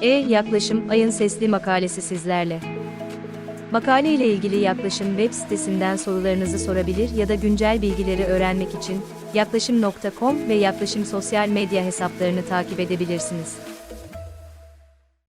E Yaklaşım Ayın Sesli Makalesi sizlerle. Makale ile ilgili Yaklaşım web sitesinden sorularınızı sorabilir ya da güncel bilgileri öğrenmek için yaklaşım.com ve Yaklaşım sosyal medya hesaplarını takip edebilirsiniz.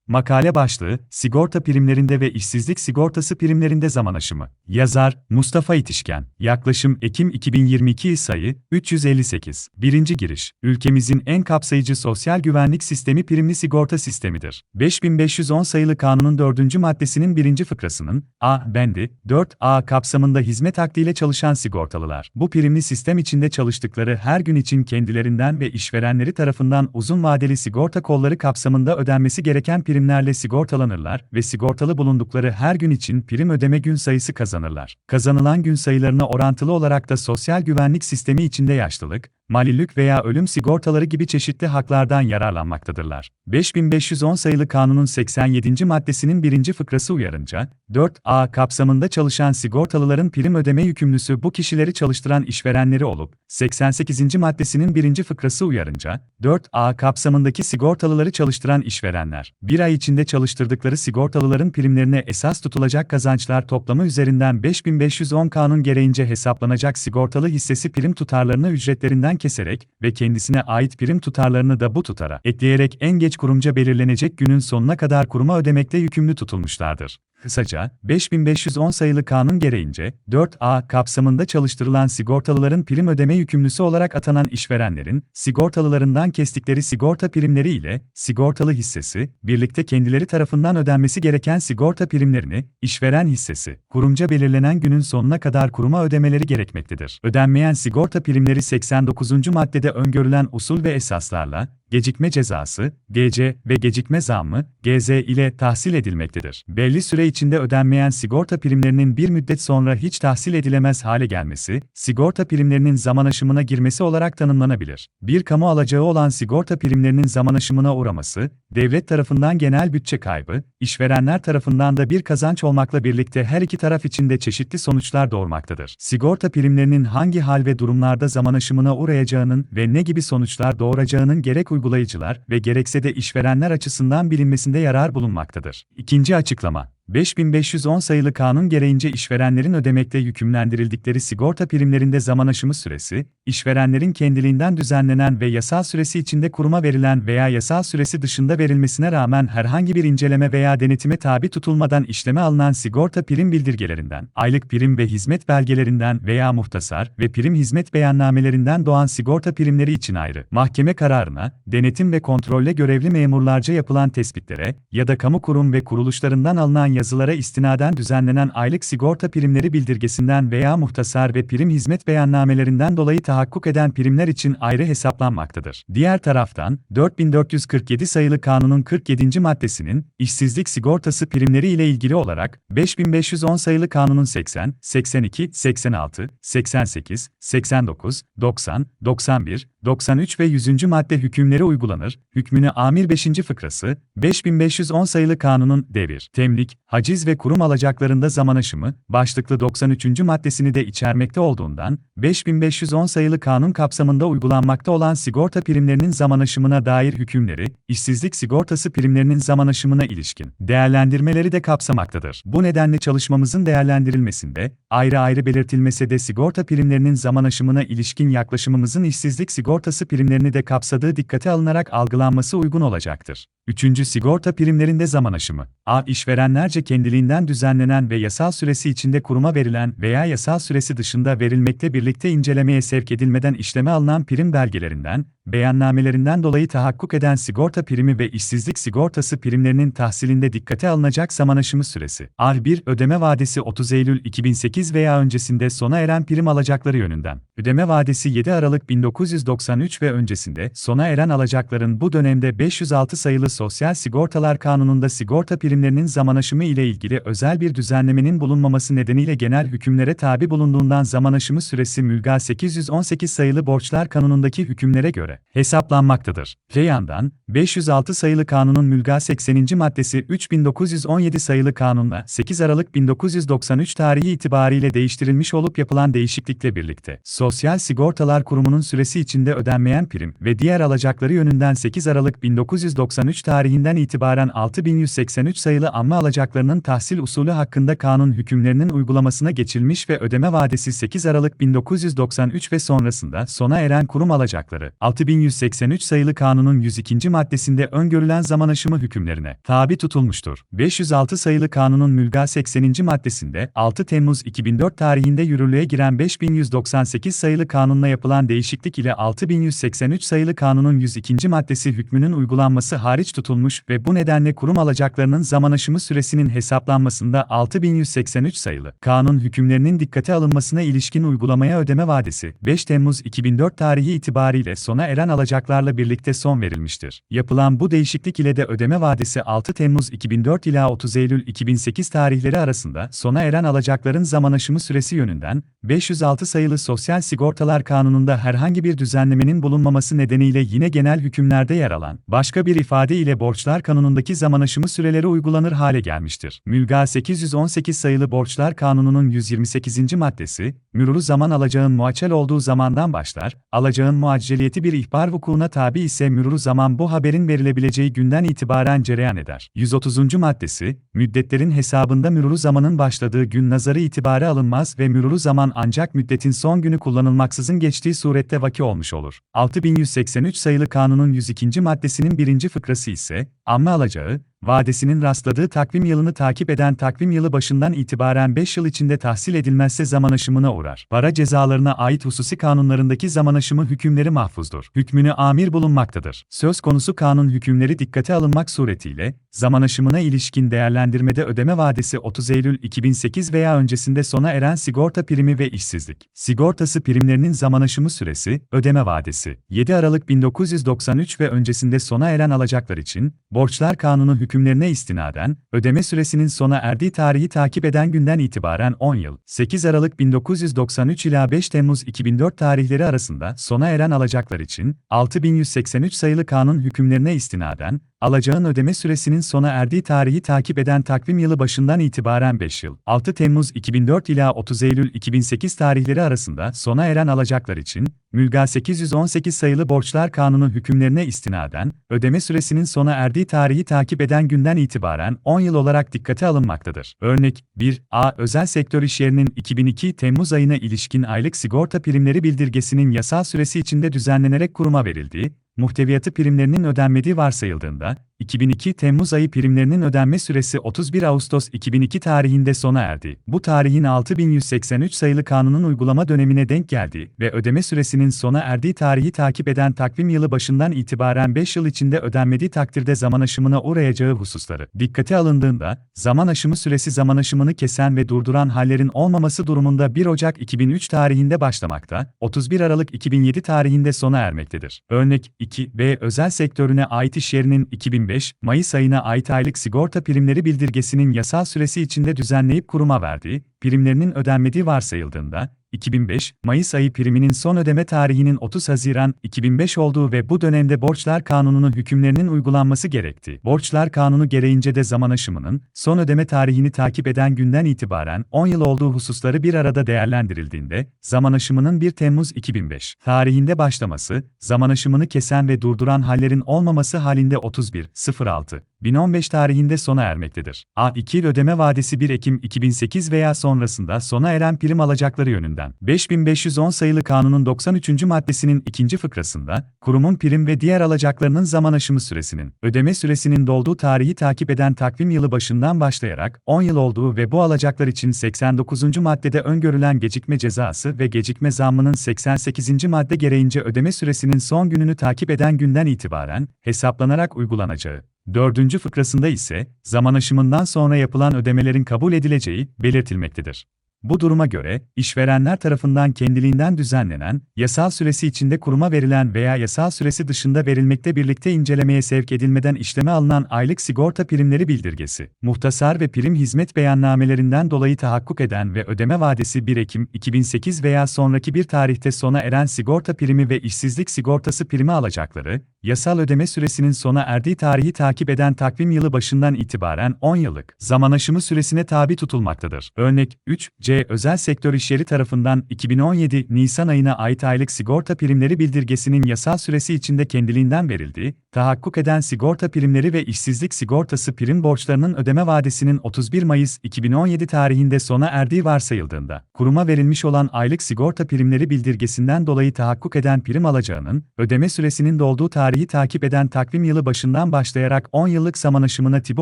Makale başlığı, sigorta primlerinde ve işsizlik sigortası primlerinde zaman aşımı. Yazar, Mustafa İtişken. Yaklaşım Ekim 2022 sayı, 358. Birinci giriş. Ülkemizin en kapsayıcı sosyal güvenlik sistemi primli sigorta sistemidir. 5510 sayılı kanunun 4. maddesinin 1. fıkrasının, A, bendi, 4A kapsamında hizmet akdiyle çalışan sigortalılar. Bu primli sistem içinde çalıştıkları her gün için kendilerinden ve işverenleri tarafından uzun vadeli sigorta kolları kapsamında ödenmesi gereken primlerle sigortalanırlar ve sigortalı bulundukları her gün için prim ödeme gün sayısı kazanırlar. Kazanılan gün sayılarına orantılı olarak da sosyal güvenlik sistemi içinde yaşlılık, malilik veya ölüm sigortaları gibi çeşitli haklardan yararlanmaktadırlar. 5510 sayılı kanunun 87. maddesinin 1. fıkrası uyarınca, 4A kapsamında çalışan sigortalıların prim ödeme yükümlüsü bu kişileri çalıştıran işverenleri olup, 88. maddesinin 1. fıkrası uyarınca, 4A kapsamındaki sigortalıları çalıştıran işverenler, bir ay içinde çalıştırdıkları sigortalıların primlerine esas tutulacak kazançlar toplamı üzerinden 5510 kanun gereğince hesaplanacak sigortalı hissesi prim tutarlarını ücretlerinden keserek ve kendisine ait prim tutarlarını da bu tutara ekleyerek en geç kurumca belirlenecek günün sonuna kadar kuruma ödemekle yükümlü tutulmuşlardır. Kısaca, 5510 sayılı kanun gereğince, 4A kapsamında çalıştırılan sigortalıların prim ödeme yükümlüsü olarak atanan işverenlerin, sigortalılarından kestikleri sigorta primleri ile, sigortalı hissesi, birlikte kendileri tarafından ödenmesi gereken sigorta primlerini, işveren hissesi, kurumca belirlenen günün sonuna kadar kuruma ödemeleri gerekmektedir. Ödenmeyen sigorta primleri 89. maddede öngörülen usul ve esaslarla, gecikme cezası, GC ve gecikme zammı, GZ ile tahsil edilmektedir. Belli süre içinde ödenmeyen sigorta primlerinin bir müddet sonra hiç tahsil edilemez hale gelmesi, sigorta primlerinin zaman aşımına girmesi olarak tanımlanabilir. Bir kamu alacağı olan sigorta primlerinin zaman aşımına uğraması, devlet tarafından genel bütçe kaybı, işverenler tarafından da bir kazanç olmakla birlikte her iki taraf için de çeşitli sonuçlar doğurmaktadır. Sigorta primlerinin hangi hal ve durumlarda zaman aşımına uğrayacağının ve ne gibi sonuçlar doğuracağının gerek uygulayıcılar ve gerekse de işverenler açısından bilinmesinde yarar bulunmaktadır. İkinci açıklama 5510 sayılı kanun gereğince işverenlerin ödemekle yükümlendirildikleri sigorta primlerinde zaman aşımı süresi, işverenlerin kendiliğinden düzenlenen ve yasal süresi içinde kuruma verilen veya yasal süresi dışında verilmesine rağmen herhangi bir inceleme veya denetime tabi tutulmadan işleme alınan sigorta prim bildirgelerinden, aylık prim ve hizmet belgelerinden veya muhtasar ve prim hizmet beyannamelerinden doğan sigorta primleri için ayrı, mahkeme kararına, denetim ve kontrolle görevli memurlarca yapılan tespitlere ya da kamu kurum ve kuruluşlarından alınan yazılara istinaden düzenlenen aylık sigorta primleri bildirgesinden veya muhtasar ve prim hizmet beyannamelerinden dolayı tahakkuk eden primler için ayrı hesaplanmaktadır. Diğer taraftan, 4447 sayılı kanunun 47. maddesinin, işsizlik sigortası primleri ile ilgili olarak, 5510 sayılı kanunun 80, 82, 86, 88, 89, 90, 91, 93 ve 100. madde hükümleri uygulanır, hükmünü amir 5. fıkrası, 5510 sayılı kanunun devir, temlik, haciz ve kurum alacaklarında zaman aşımı, başlıklı 93. maddesini de içermekte olduğundan, 5510 sayılı kanun kapsamında uygulanmakta olan sigorta primlerinin zaman aşımına dair hükümleri, işsizlik sigortası primlerinin zaman aşımına ilişkin değerlendirmeleri de kapsamaktadır. Bu nedenle çalışmamızın değerlendirilmesinde, ayrı ayrı belirtilmese de sigorta primlerinin zaman aşımına ilişkin yaklaşımımızın işsizlik sigortası primlerini de kapsadığı dikkate alınarak algılanması uygun olacaktır. Üçüncü sigorta primlerinde zaman aşımı. A. İşverenlerce kendiliğinden düzenlenen ve yasal süresi içinde kuruma verilen veya yasal süresi dışında verilmekle birlikte incelemeye sevk edilmeden işleme alınan prim belgelerinden, beyannamelerinden dolayı tahakkuk eden sigorta primi ve işsizlik sigortası primlerinin tahsilinde dikkate alınacak zaman aşımı süresi. A1 ödeme vadesi 30 Eylül 2008 veya öncesinde sona eren prim alacakları yönünden. Ödeme vadesi 7 Aralık 1993 ve öncesinde sona eren alacakların bu dönemde 506 sayılı Sosyal Sigortalar Kanunu'nda sigorta primlerinin zaman aşımı ile ilgili özel bir düzenlemenin bulunmaması nedeniyle genel hükümlere tabi bulunduğundan zaman aşımı süresi mülga 818 sayılı Borçlar Kanunu'ndaki hükümlere göre hesaplanmaktadır. Öte yandan, 506 sayılı kanunun mülga 80. maddesi 3917 sayılı kanunla 8 Aralık 1993 tarihi itibariyle değiştirilmiş olup yapılan değişiklikle birlikte, Sosyal Sigortalar Kurumu'nun süresi içinde ödenmeyen prim ve diğer alacakları yönünden 8 Aralık 1993 tarihinden itibaren 6183 sayılı amme alacaklarının tahsil usulü hakkında kanun hükümlerinin uygulamasına geçilmiş ve ödeme vadesi 8 Aralık 1993 ve sonrasında sona eren kurum alacakları, 6183 sayılı kanunun 102. maddesinde öngörülen zaman aşımı hükümlerine tabi tutulmuştur. 506 sayılı kanunun mülga 80. maddesinde 6 Temmuz 2004 tarihinde yürürlüğe giren 5198 sayılı kanunla yapılan değişiklik ile 6183 sayılı kanunun 102. maddesi hükmünün uygulanması hariç tutulmuş ve bu nedenle kurum alacaklarının zaman aşımı süresinin hesaplanmasında 6183 sayılı kanun hükümlerinin dikkate alınmasına ilişkin uygulamaya ödeme vadesi 5 Temmuz 2004 tarihi itibariyle sona eren alacaklarla birlikte son verilmiştir. Yapılan bu değişiklik ile de ödeme vadesi 6 Temmuz 2004 ila 30 Eylül 2008 tarihleri arasında sona eren alacakların zaman aşımı süresi yönünden 506 sayılı Sosyal Sigortalar Kanunu'nda herhangi bir düzenlemenin bulunmaması nedeniyle yine genel hükümlerde yer alan, başka bir ifade ile Borçlar Kanunu'ndaki zaman aşımı süreleri uygulanır hale gelmiştir. Mülga 818 sayılı Borçlar Kanunu'nun 128. maddesi, müruru zaman alacağın muaccel olduğu zamandan başlar, alacağın muacceliyeti bir ihbar vukuuna tabi ise müruru zaman bu haberin verilebileceği günden itibaren cereyan eder. 130. maddesi, müddetlerin hesabında müruru zamanın başladığı gün nazarı itibare alınmaz ve müruru zaman ancak müddetin son günü kullanılmaksızın geçtiği surette vaki olmuş olur. 6183 sayılı kanunun 102. maddesinin birinci fıkrası ise, amme alacağı, vadesinin rastladığı takvim yılını takip eden takvim yılı başından itibaren 5 yıl içinde tahsil edilmezse zaman aşımına uğrar. Para cezalarına ait hususi kanunlarındaki zaman aşımı hükümleri mahfuzdur. Hükmünü amir bulunmaktadır. Söz konusu kanun hükümleri dikkate alınmak suretiyle, zaman aşımına ilişkin değerlendirmede ödeme vadesi 30 Eylül 2008 veya öncesinde sona eren sigorta primi ve işsizlik sigortası primlerinin zaman aşımı süresi, ödeme vadesi 7 Aralık 1993 ve öncesinde sona eren alacaklar için, Borçlar Kanunu hükümlerine istinaden, ödeme süresinin sona erdiği tarihi takip eden günden itibaren 10 yıl, 8 Aralık 1993 ila 5 Temmuz 2004 tarihleri arasında sona eren alacaklar için, 6183 sayılı kanun hükümlerine istinaden, alacağın ödeme süresinin sona erdiği tarihi takip eden takvim yılı başından itibaren 5 yıl, 6 Temmuz 2004 ila 30 Eylül 2008 tarihleri arasında sona eren alacaklar için, Mülga 818 sayılı Borçlar Kanunu hükümlerine istinaden, ödeme süresinin sona erdiği tarihi takip eden günden itibaren 10 yıl olarak dikkate alınmaktadır. Örnek 1. A. Özel sektör işyerinin 2002 Temmuz ayına ilişkin aylık sigorta primleri bildirgesinin yasal süresi içinde düzenlenerek kuruma verildiği, muhteviyatı primlerinin ödenmediği varsayıldığında, 2002 Temmuz ayı primlerinin ödenme süresi 31 Ağustos 2002 tarihinde sona erdi. Bu tarihin 6183 sayılı kanunun uygulama dönemine denk geldi ve ödeme süresinin sona erdiği tarihi takip eden takvim yılı başından itibaren 5 yıl içinde ödenmediği takdirde zaman aşımına uğrayacağı hususları dikkate alındığında, zaman aşımı süresi zaman aşımını kesen ve durduran hallerin olmaması durumunda 1 Ocak 2003 tarihinde başlamakta, 31 Aralık 2007 tarihinde sona ermektedir. Örnek 2 B özel sektörüne ait iş yerinin 2005 Mayıs ayına ait aylık sigorta primleri bildirgesinin yasal süresi içinde düzenleyip kuruma verdiği, primlerinin ödenmediği varsayıldığında, 2005 Mayıs ayı priminin son ödeme tarihinin 30 Haziran 2005 olduğu ve bu dönemde Borçlar Kanunu'nun hükümlerinin uygulanması gerekti. Borçlar Kanunu gereğince de zaman aşımının son ödeme tarihini takip eden günden itibaren 10 yıl olduğu hususları bir arada değerlendirildiğinde, zaman aşımının 1 Temmuz 2005 tarihinde başlaması, zaman aşımını kesen ve durduran hallerin olmaması halinde 31.06 1015 tarihinde sona ermektedir. A2 ödeme vadesi 1 Ekim 2008 veya sonrasında sona eren prim alacakları yönünden 5510 sayılı kanunun 93. maddesinin ikinci fıkrasında, kurumun prim ve diğer alacaklarının zaman aşımı süresinin, ödeme süresinin dolduğu tarihi takip eden takvim yılı başından başlayarak 10 yıl olduğu ve bu alacaklar için 89. maddede öngörülen gecikme cezası ve gecikme zammının 88. madde gereğince ödeme süresinin son gününü takip eden günden itibaren hesaplanarak uygulanacağı. Dördüncü fıkrasında ise, zaman aşımından sonra yapılan ödemelerin kabul edileceği belirtilmektedir. Bu duruma göre, işverenler tarafından kendiliğinden düzenlenen, yasal süresi içinde kuruma verilen veya yasal süresi dışında verilmekte birlikte incelemeye sevk edilmeden işleme alınan aylık sigorta primleri bildirgesi, muhtasar ve prim hizmet beyannamelerinden dolayı tahakkuk eden ve ödeme vadesi 1 Ekim 2008 veya sonraki bir tarihte sona eren sigorta primi ve işsizlik sigortası primi alacakları, yasal ödeme süresinin sona erdiği tarihi takip eden takvim yılı başından itibaren 10 yıllık zaman aşımı süresine tabi tutulmaktadır. Örnek 3, C özel sektör işyeri tarafından 2017 Nisan ayına ait aylık sigorta primleri bildirgesinin yasal süresi içinde kendiliğinden verildiği, tahakkuk eden sigorta primleri ve işsizlik sigortası prim borçlarının ödeme vadesinin 31 Mayıs 2017 tarihinde sona erdiği varsayıldığında, kuruma verilmiş olan aylık sigorta primleri bildirgesinden dolayı tahakkuk eden prim alacağının, ödeme süresinin dolduğu tarihi takip eden takvim yılı başından başlayarak 10 yıllık zaman aşımına tibi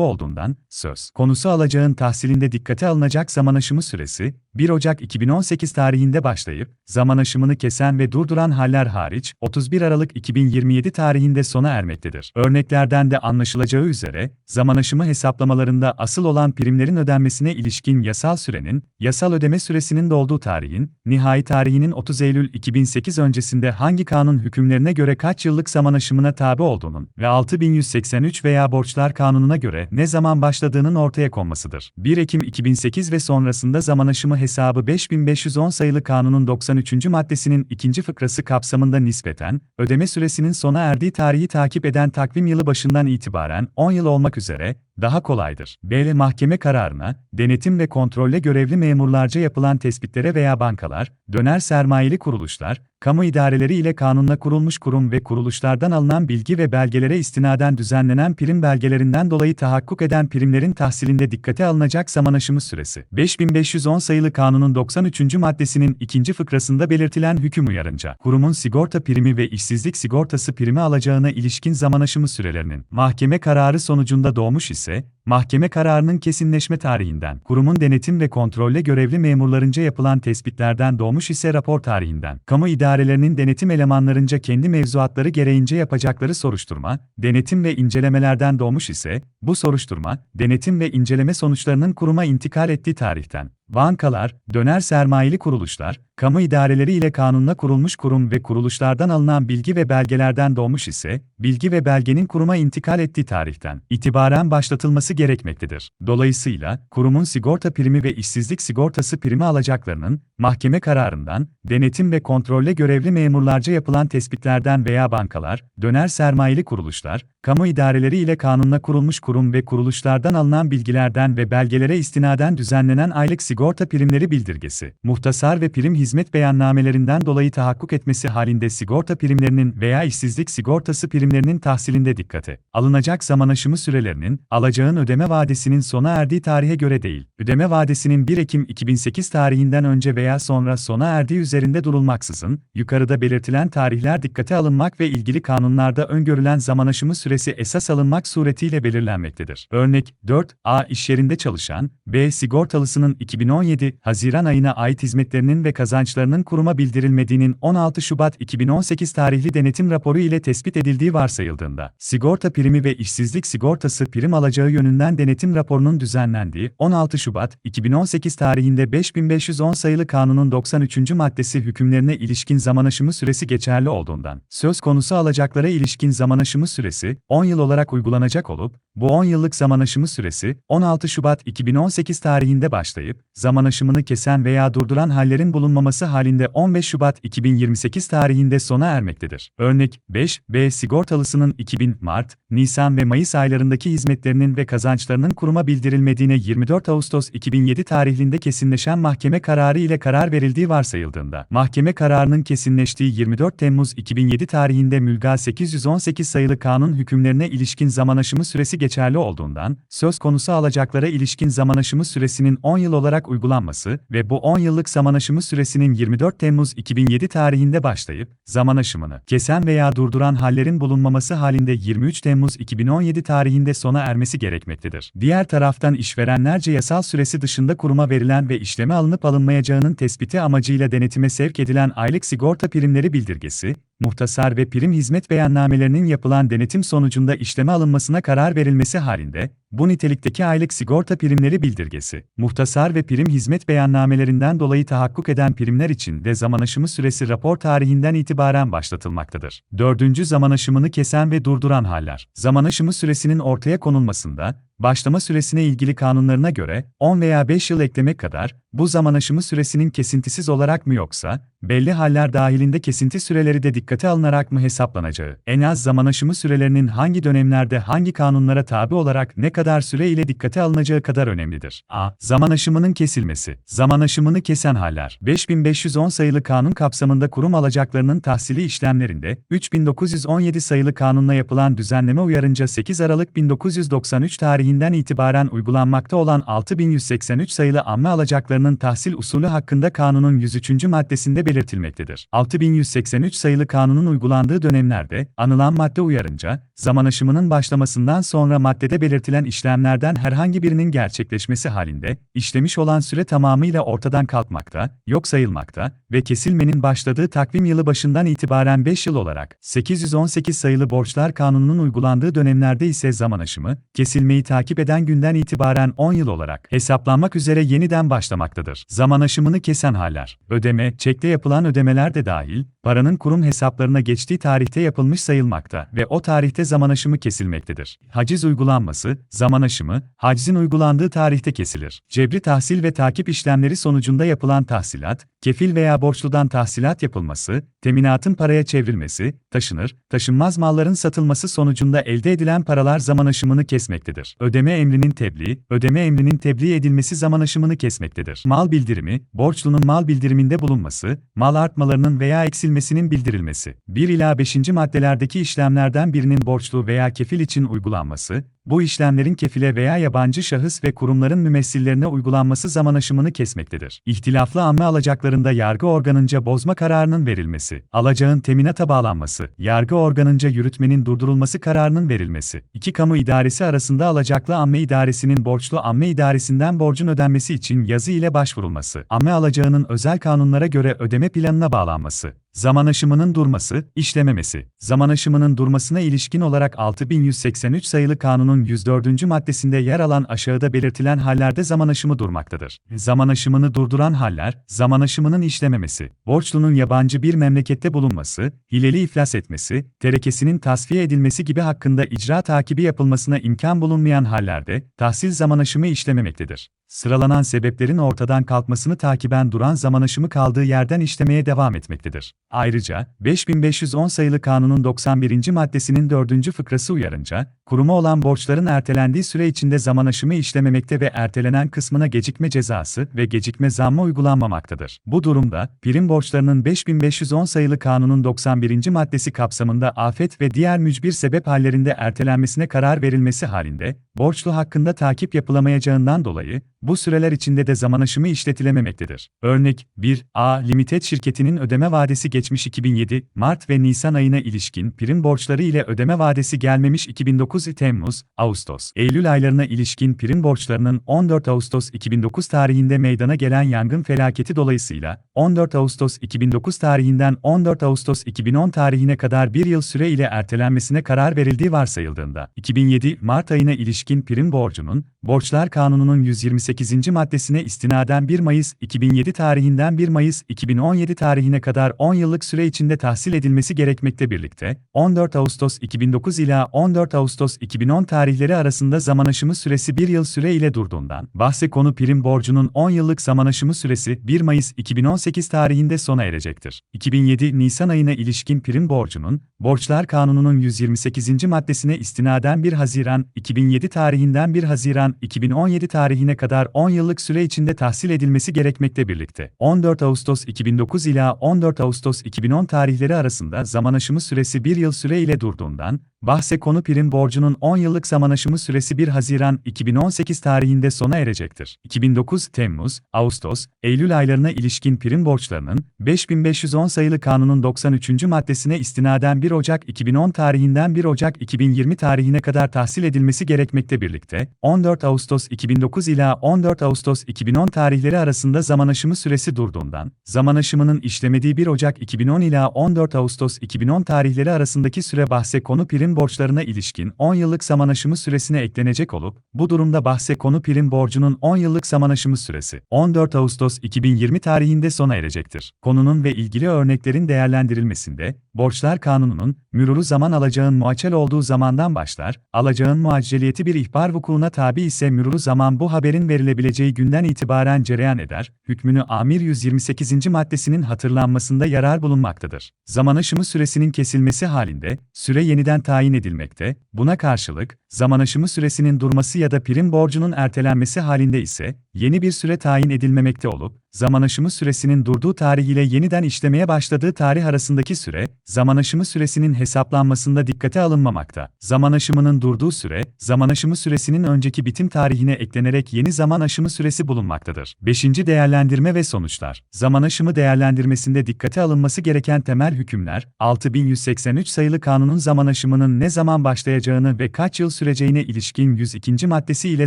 olduğundan, söz konusu alacağın tahsilinde dikkate alınacak zaman aşımı süresi, 1 Ocak 2018 tarihinde başlayıp, zaman aşımını kesen ve durduran haller hariç, 31 Aralık 2027 tarihinde sona ermektedir. Örneklerden de anlaşılacağı üzere, zaman aşımı hesaplamalarında asıl olan primlerin ödenmesine ilişkin yasal sürenin, yasal ödeme süresinin dolduğu tarihin, nihai tarihinin 30 Eylül 2008 öncesinde hangi kanun hükümlerine göre kaç yıllık zaman aşımına tabi olduğunun ve 6183 veya Borçlar Kanunu'na göre ne zaman başladığının ortaya konmasıdır. 1 Ekim 2008 ve sonrasında zaman aşımı hesabı 5510 sayılı kanunun 93. maddesinin ikinci fıkrası kapsamında nispeten, ödeme süresinin sona erdiği tarihi takip eden takvim yılı başından itibaren 10 yıl olmak üzere, daha kolaydır. B. Mahkeme kararına, denetim ve kontrolle görevli memurlarca yapılan tespitlere veya bankalar, döner sermayeli kuruluşlar, kamu idareleri ile kanunla kurulmuş kurum ve kuruluşlardan alınan bilgi ve belgelere istinaden düzenlenen prim belgelerinden dolayı tahakkuk eden primlerin tahsilinde dikkate alınacak zaman aşımı süresi. 5510 sayılı kanunun 93. maddesinin ikinci fıkrasında belirtilen hüküm uyarınca, kurumun sigorta primi ve işsizlik sigortası primi alacağına ilişkin zaman aşımı sürelerinin mahkeme kararı sonucunda doğmuş ise, 때 mahkeme kararının kesinleşme tarihinden, kurumun denetim ve kontrolle görevli memurlarınca yapılan tespitlerden doğmuş ise rapor tarihinden, kamu idarelerinin denetim elemanlarınca kendi mevzuatları gereğince yapacakları soruşturma, denetim ve incelemelerden doğmuş ise, bu soruşturma, denetim ve inceleme sonuçlarının kuruma intikal ettiği tarihten, bankalar, döner sermayeli kuruluşlar, kamu idareleri ile kanunla kurulmuş kurum ve kuruluşlardan alınan bilgi ve belgelerden doğmuş ise, bilgi ve belgenin kuruma intikal ettiği tarihten itibaren başlatılması gerekmektedir. Dolayısıyla, kurumun sigorta primi ve işsizlik sigortası primi alacaklarının, mahkeme kararından, denetim ve kontrolle görevli memurlarca yapılan tespitlerden veya bankalar, döner sermayeli kuruluşlar, kamu idareleri ile kanunla kurulmuş kurum ve kuruluşlardan alınan bilgilerden ve belgelere istinaden düzenlenen aylık sigorta primleri bildirgesi, muhtasar ve prim hizmet beyannamelerinden dolayı tahakkuk etmesi halinde sigorta primlerinin veya işsizlik sigortası primlerinin tahsilinde dikkate alınacak zaman aşımı sürelerinin, alacağın ödeme vadesinin sona erdiği tarihe göre değil, ödeme vadesinin 1 Ekim 2008 tarihinden önce veya sonra sona erdiği üzerinde durulmaksızın, yukarıda belirtilen tarihler dikkate alınmak ve ilgili kanunlarda öngörülen zaman aşımı süresi esas alınmak suretiyle belirlenmektedir. Örnek 4. A. iş yerinde çalışan, B. Sigortalısının 2017 Haziran ayına ait hizmetlerinin ve kazançlarının kuruma bildirilmediğinin 16 Şubat 2018 tarihli denetim raporu ile tespit edildiği varsayıldığında, sigorta primi ve işsizlik sigortası prim alacağı yönünden denetim raporunun düzenlendiği 16 Şubat 2018 tarihinde 5510 sayılı kanunun 93. maddesi hükümlerine ilişkin zaman aşımı süresi geçerli olduğundan, söz konusu alacaklara ilişkin zaman aşımı süresi 10 yıl olarak uygulanacak olup, bu 10 yıllık zaman aşımı süresi 16 Şubat 2018 tarihinde başlayıp, zaman aşımını kesen veya durduran hallerin bulunmaması halinde 15 Şubat 2028 tarihinde sona ermektedir. Örnek 5. B. Sigortalısının 2000 Mart, Nisan ve Mayıs aylarındaki hizmetlerinin ve kazançlarının kuruma bildirilmediğine 24 Ağustos 2007 tarihinde kesinleşen mahkeme kararı ile karar verildiği varsayıldığında, mahkeme kararının kesinleştiği 24 Temmuz 2007 tarihinde Mülga 818 sayılı kanun hükümlerine ilişkin zaman aşımı süresi geçerli olduğundan, söz konusu alacaklara ilişkin zaman aşımı süresinin 10 yıl olarak uygulanması ve bu 10 yıllık zaman aşımı süresinin 24 Temmuz 2007 tarihinde başlayıp, zaman aşımını kesen veya durduran hallerin bulunmaması halinde 23 Temmuz 2017 tarihinde sona ermesi gerekmektedir. Diğer taraftan işverenlerce yasal süresi dışında kuruma verilen ve işleme alınıp alınmayacağının tespiti amacıyla denetime sevk edilen aylık sigorta primleri bildirgesi, muhtasar ve prim hizmet beyannamelerinin yapılan denetim sonucunda işleme alınmasına karar verilmesi halinde, bu nitelikteki aylık sigorta primleri bildirgesi, muhtasar ve prim hizmet beyannamelerinden dolayı tahakkuk eden primler için de zaman aşımı süresi rapor tarihinden itibaren başlatılmaktadır. Dördüncü zaman aşımını kesen ve durduran haller. Zaman aşımı süresinin ortaya konulmasında, başlama süresine ilgili kanunlarına göre 10 veya 5 yıl eklemek kadar bu zaman aşımı süresinin kesintisiz olarak mı yoksa belli haller dahilinde kesinti süreleri de dikkate alınarak mı hesaplanacağı, en az zaman aşımı sürelerinin hangi dönemlerde hangi kanunlara tabi olarak ne kadar süre ile dikkate alınacağı kadar önemlidir. A. Zaman aşımının kesilmesi. Zaman aşımını kesen haller. 5510 sayılı kanun kapsamında kurum alacaklarının tahsili işlemlerinde 3917 sayılı kanunla yapılan düzenleme uyarınca 8 Aralık 1993 tarihinden itibaren uygulanmakta olan 6183 sayılı amme alacaklarının tahsil usulü hakkında kanunun 103. maddesinde belirtilmektedir. 6183 sayılı kanunun uygulandığı dönemlerde, anılan madde uyarınca, zaman aşımının başlamasından sonra maddede belirtilen işlemlerden herhangi birinin gerçekleşmesi halinde, işlemiş olan süre tamamıyla ortadan kalkmakta, yok sayılmakta ve kesilmenin başladığı takvim yılı başından itibaren 5 yıl olarak, 818 sayılı borçlar kanununun uygulandığı dönemlerde ise zaman aşımı, kesilmeyi takip eden günden itibaren 10 yıl olarak hesaplanmak üzere yeniden başlamaktadır. Zaman aşımını kesen haller, ödeme, çekte yapılan ödemeler de dahil, paranın kurum hesaplarına geçtiği tarihte yapılmış sayılmakta ve o tarihte zaman aşımı kesilmektedir. Haciz uygulanması, zaman aşımı, hacizin uygulandığı tarihte kesilir. Cebri tahsil ve takip işlemleri sonucunda yapılan tahsilat, kefil veya borçludan tahsilat yapılması, teminatın paraya çevrilmesi, taşınır, taşınmaz malların satılması sonucunda elde edilen paralar zaman aşımını kesmektedir. Ödeme emrinin tebliğ, ödeme emrinin tebliğ edilmesi zaman aşımını kesmektedir. Mal bildirimi, borçlunun mal bildiriminde bulunması, mal artmalarının veya eksilmesinin bildirilmesi. 1 ila 5. maddelerdeki işlemlerden birinin borçlu veya kefil için uygulanması, bu işlemlerin kefile veya yabancı şahıs ve kurumların mümessillerine uygulanması zaman aşımını kesmektedir. İhtilaflı amme alacaklarında yargı organınca bozma kararının verilmesi, alacağın teminata bağlanması, yargı organınca yürütmenin durdurulması kararının verilmesi, iki kamu idaresi arasında alacaklı amme idaresinin borçlu amme idaresinden borcun ödenmesi için yazı ile başvurulması, amme alacağının özel kanunlara göre ödeme planına bağlanması, Zaman aşımının durması, işlememesi. Zaman aşımının durmasına ilişkin olarak 6183 sayılı kanunun 104. maddesinde yer alan aşağıda belirtilen hallerde zaman aşımı durmaktadır. Zaman aşımını durduran haller, zaman aşımının işlememesi, borçlunun yabancı bir memlekette bulunması, hileli iflas etmesi, terekesinin tasfiye edilmesi gibi hakkında icra takibi yapılmasına imkan bulunmayan hallerde, tahsil zaman aşımı işlememektedir. Sıralanan sebeplerin ortadan kalkmasını takiben duran zaman aşımı kaldığı yerden işlemeye devam etmektedir. Ayrıca, 5510 sayılı kanunun 91. maddesinin 4. fıkrası uyarınca, kuruma olan borçların ertelendiği süre içinde zaman aşımı işlememekte ve ertelenen kısmına gecikme cezası ve gecikme zammı uygulanmamaktadır. Bu durumda, prim borçlarının 5510 sayılı kanunun 91. maddesi kapsamında afet ve diğer mücbir sebep hallerinde ertelenmesine karar verilmesi halinde, borçlu hakkında takip yapılamayacağından dolayı, bu süreler içinde de zaman aşımı işletilememektedir. Örnek 1. A. Limited şirketinin ödeme vadesi geçmiş 2007, Mart ve Nisan ayına ilişkin prim borçları ile ödeme vadesi gelmemiş 2009 Temmuz, Ağustos, Eylül aylarına ilişkin prim borçlarının 14 Ağustos 2009 tarihinde meydana gelen yangın felaketi dolayısıyla 14 Ağustos 2009 tarihinden 14 Ağustos 2010 tarihine kadar bir yıl süre ile ertelenmesine karar verildiği varsayıldığında 2007 Mart ayına ilişkin prim borcunun Borçlar Kanunu'nun 128. maddesine istinaden 1 Mayıs 2007 tarihinden 1 Mayıs 2017 tarihine kadar 10 yıllık süre içinde tahsil edilmesi gerekmekte birlikte, 14 Ağustos 2009 ila 14 Ağustos 2010 tarihleri arasında zaman aşımı süresi 1 yıl süre ile durduğundan, bahse konu prim borcunun 10 yıllık zaman aşımı süresi 1 Mayıs 2018 tarihinde sona erecektir. 2007 Nisan ayına ilişkin prim borcunun, Borçlar Kanunu'nun 128. maddesine istinaden 1 Haziran 2007 tarihinden 1 Haziran 2017 tarihine kadar 10 yıllık süre içinde tahsil edilmesi gerekmekte birlikte. 14 Ağustos 2009 ila 14 Ağustos 2010 tarihleri arasında zaman aşımı süresi 1 yıl süre ile durduğundan, bahse konu prim borcunun 10 yıllık zaman aşımı süresi 1 Haziran 2018 tarihinde sona erecektir. 2009 Temmuz, Ağustos, Eylül aylarına ilişkin prim borçlarının 5510 sayılı kanunun 93. maddesine istinaden 1 Ocak 2010 tarihinden 1 Ocak 2020 tarihine kadar tahsil edilmesi gerekmekte birlikte, 14 Ağustos 2009 ila 14 Ağustos 2010 tarihleri arasında zaman aşımı süresi durduğundan, zaman aşımının işlemediği 1 Ocak 2010 ila 14 Ağustos 2010 tarihleri arasındaki süre bahse konu prim prim borçlarına ilişkin 10 yıllık zaman aşımı süresine eklenecek olup, bu durumda bahse konu prim borcunun 10 yıllık zaman aşımı süresi 14 Ağustos 2020 tarihinde sona erecektir. Konunun ve ilgili örneklerin değerlendirilmesinde, Borçlar Kanunu'nun, müruru zaman alacağın muaçel olduğu zamandan başlar, alacağın muacceliyeti bir ihbar vukuuna tabi ise müruru zaman bu haberin verilebileceği günden itibaren cereyan eder, hükmünü Amir 128. maddesinin hatırlanmasında yarar bulunmaktadır. Zaman aşımı süresinin kesilmesi halinde, süre yeniden tayin edilmekte, buna karşılık, zaman aşımı süresinin durması ya da prim borcunun ertelenmesi halinde ise, yeni bir süre tayin edilmemekte olup, zaman aşımı süresinin durduğu tarih ile yeniden işlemeye başladığı tarih arasındaki süre, zaman aşımı süresinin hesaplanmasında dikkate alınmamakta. Zaman aşımının durduğu süre, zaman aşımı süresinin önceki bitim tarihine eklenerek yeni zaman aşımı süresi bulunmaktadır. 5. Değerlendirme ve sonuçlar. Zaman aşımı değerlendirmesinde dikkate alınması gereken temel hükümler, 6183 sayılı kanunun zaman aşımının ne zaman başlayacağını ve kaç yıl süreceğine ilişkin 102. maddesi ile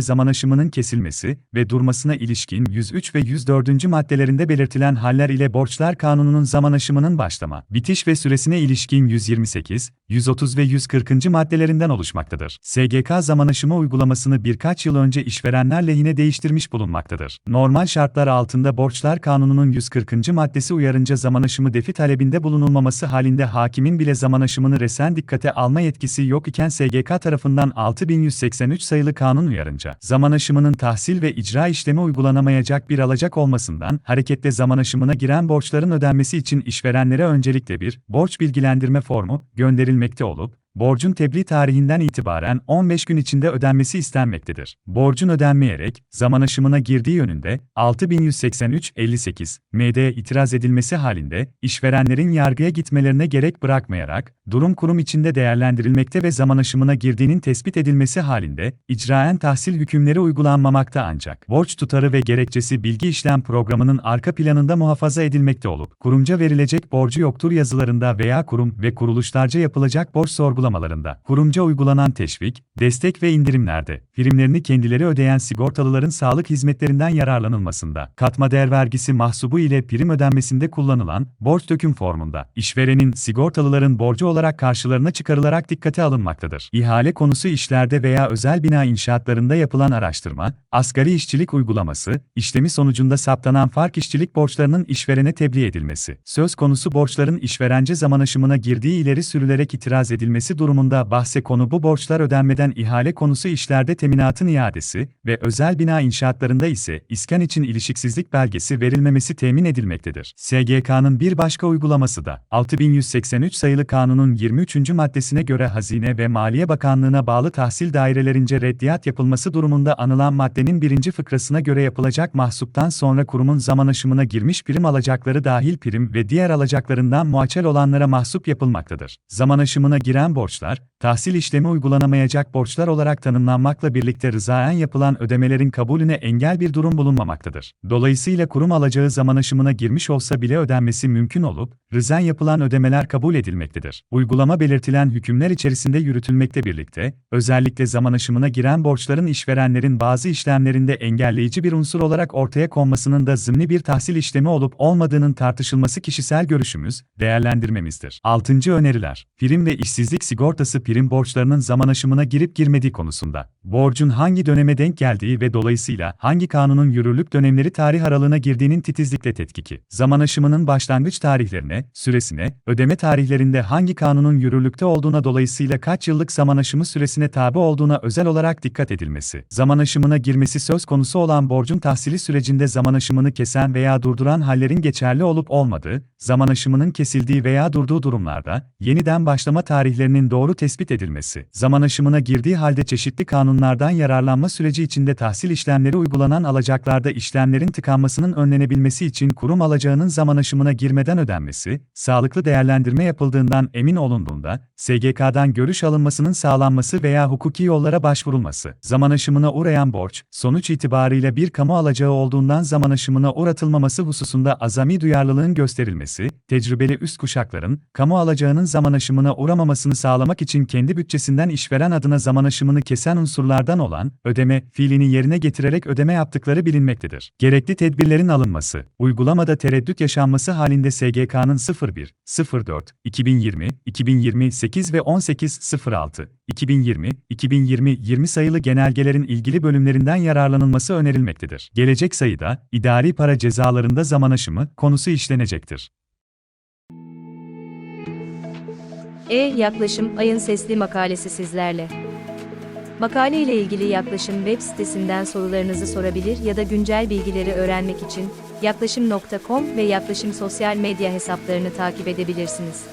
zaman aşımının kesilmesi ve durmasına ilişkin 103 ve 104. maddelerinde belirtilen haller ile borçlar kanununun zaman aşımının başlama, bitiş ve süresine ilişkin 128, 130 ve 140. maddelerinden oluşmaktadır. SGK zaman aşımı uygulamasını birkaç yıl önce işverenler lehine değiştirmiş bulunmaktadır. Normal şartlar altında borçlar kanununun 140. maddesi uyarınca zaman aşımı defi talebinde bulunulmaması halinde hakimin bile zaman aşımını resen dikkate alma yetkisi yok iken SGK tarafından 6183 sayılı kanun uyarınca zaman aşımının tahsil ve icra işlemi uygulanamayacak bir alacak olmasından hareketle zaman aşımına giren borçların ödenmesi için işverenlere öncelikle bir borç bilgilendirme formu gönderilmekte olup borcun tebliğ tarihinden itibaren 15 gün içinde ödenmesi istenmektedir. Borcun ödenmeyerek zaman aşımına girdiği yönünde 6183-58 MD itiraz edilmesi halinde işverenlerin yargıya gitmelerine gerek bırakmayarak durum kurum içinde değerlendirilmekte ve zaman aşımına girdiğinin tespit edilmesi halinde icraen tahsil hükümleri uygulanmamakta ancak borç tutarı ve gerekçesi bilgi işlem programının arka planında muhafaza edilmekte olup kurumca verilecek borcu yoktur yazılarında veya kurum ve kuruluşlarca yapılacak borç sorgulamalarında kurumca uygulanan teşvik, destek ve indirimlerde primlerini kendileri ödeyen sigortalıların sağlık hizmetlerinden yararlanılmasında katma değer vergisi mahsubu ile prim ödenmesinde kullanılan borç döküm formunda işverenin sigortalıların borcu olarak karşılarına çıkarılarak dikkate alınmaktadır. İhale konusu işlerde veya özel bina inşaatlarında yapılan araştırma, asgari işçilik uygulaması, işlemi sonucunda saptanan fark işçilik borçlarının işverene tebliğ edilmesi, söz konusu borçların işverence zaman aşımına girdiği ileri sürülerek itiraz edilmesi durumunda bahse konu bu borçlar ödenmeden ihale konusu işlerde teminatın iadesi ve özel bina inşaatlarında ise iskan için ilişiksizlik belgesi verilmemesi temin edilmektedir. SGK'nın bir başka uygulaması da 6183 sayılı kanunun 23. maddesine göre Hazine ve Maliye Bakanlığı'na bağlı tahsil dairelerince reddiyat yapılması durumunda anılan maddenin birinci fıkrasına göre yapılacak mahsuptan sonra kurumun zaman aşımına girmiş prim alacakları dahil prim ve diğer alacaklarından muaçel olanlara mahsup yapılmaktadır. Zaman aşımına giren borçlar, tahsil işlemi uygulanamayacak borçlar olarak tanımlanmakla birlikte rızaen yapılan ödemelerin kabulüne engel bir durum bulunmamaktadır. Dolayısıyla kurum alacağı zaman aşımına girmiş olsa bile ödenmesi mümkün olup, rızen yapılan ödemeler kabul edilmektedir. Uygulama belirtilen hükümler içerisinde yürütülmekte birlikte, özellikle zaman aşımına giren borçların işverenlerin bazı işlemlerinde engelleyici bir unsur olarak ortaya konmasının da zımni bir tahsil işlemi olup olmadığının tartışılması kişisel görüşümüz, değerlendirmemizdir. 6. Öneriler Prim ve işsizlik sigortası prim borçlarının zaman aşımına girip girmediği konusunda, borcun hangi döneme denk geldiği ve dolayısıyla hangi kanunun yürürlük dönemleri tarih aralığına girdiğinin titizlikle tetkiki, zaman aşımının başlangıç tarihlerine, süresine, ödeme tarihlerinde hangi kanunun yürürlükte olduğuna dolayısıyla kaç yıllık zaman aşımı süresine tabi olduğuna özel olarak dikkat edilmesi, zaman aşımına girmesi söz konusu olan borcun tahsili sürecinde zaman aşımını kesen veya durduran hallerin geçerli olup olmadığı, zaman aşımının kesildiği veya durduğu durumlarda, yeniden başlama tarihlerinin doğru tespit edilmesi, zaman aşımına girdiği halde çeşitli kanunlardan yararlanma süreci içinde tahsil işlemleri uygulanan alacaklarda işlemlerin tıkanmasının önlenebilmesi için kurum alacağının zaman aşımına girmeden ödenmesi, sağlıklı değerlendirme yapıldığından emin olunduğunda, SGK'dan görüş alınmasının sağlanması veya hukuki yollara başvurulması, zaman aşımına uğrayan borç, sonuç itibarıyla bir kamu alacağı olduğundan zaman aşımına uğratılmaması hususunda azami duyarlılığın gösterilmesi, tecrübeli üst kuşakların, kamu alacağının zaman aşımına uğramamasını sağlamak için kendi bütçesinden işveren adına zaman aşımını kesen unsurlardan olan ödeme fiilini yerine getirerek ödeme yaptıkları bilinmektedir. Gerekli tedbirlerin alınması, uygulamada tereddüt yaşanması halinde SGK'nın 01, 04, 2020, 2028 ve 1806, 2020, 2020, 20 sayılı genelgelerin ilgili bölümlerinden yararlanılması önerilmektedir. Gelecek sayıda, idari para cezalarında zaman aşımı konusu işlenecektir. E yaklaşım ayın sesli makalesi sizlerle. Makale ile ilgili yaklaşım web sitesinden sorularınızı sorabilir ya da güncel bilgileri öğrenmek için yaklaşım.com ve yaklaşım sosyal medya hesaplarını takip edebilirsiniz.